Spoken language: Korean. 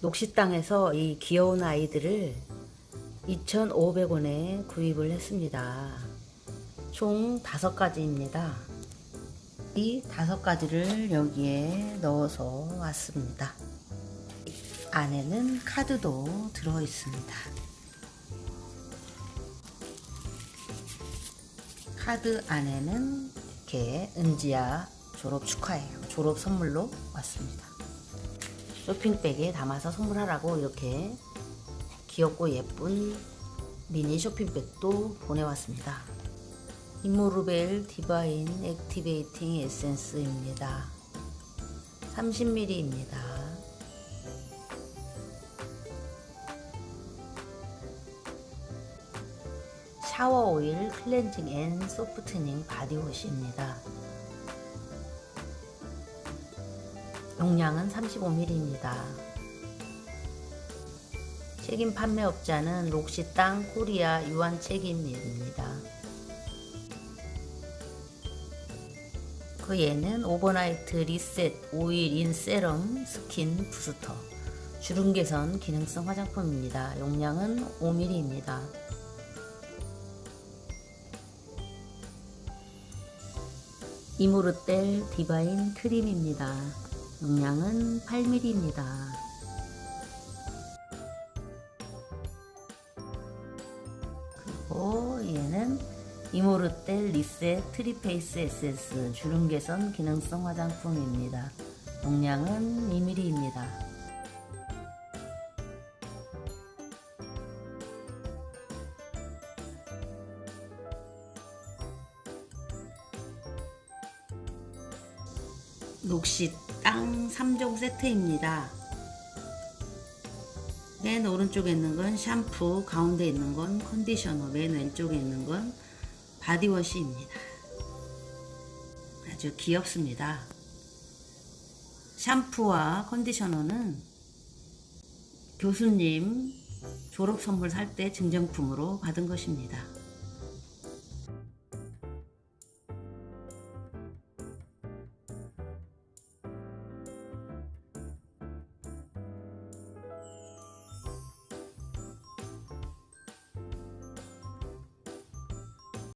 녹시땅에서 이 귀여운 아이들을 2,500원에 구입을 했습니다. 총 다섯 가지입니다. 이 다섯 가지를 여기에 넣어서 왔습니다. 안에는 카드도 들어 있습니다. 카드 안에는 이렇게 은지야 졸업 축하해요. 졸업 선물로 왔습니다. 쇼핑백에 담아서 선물하라고 이렇게 귀엽고 예쁜 미니 쇼핑백도 보내왔습니다. 이모르벨 디바인 액티베이팅 에센스입니다. 30ml입니다. 샤워 오일 클렌징 앤 소프트닝 바디워시입니다. 용량은 35ml입니다. 책임 판매업자는 록시 땅 코리아 유한 책임입니다. 그 얘는 오버나이트 리셋 오일 인 세럼 스킨 부스터 주름 개선 기능성 화장품입니다. 용량은 5ml입니다. 이모르텔 디바인 크림입니다. 용량은 8ml입니다. 그리고 얘는 이모르텔 리셋 트리페이스 에센스 주름 개선 기능성 화장품입니다. 용량은 2ml입니다. 녹시 땅 3종 세트입니다. 맨 오른쪽에 있는 건 샴푸, 가운데 있는 건 컨디셔너, 맨 왼쪽에 있는 건 바디워시입니다. 아주 귀엽습니다. 샴푸와 컨디셔너는 교수님 졸업 선물 살 때 증정품으로 받은 것입니다.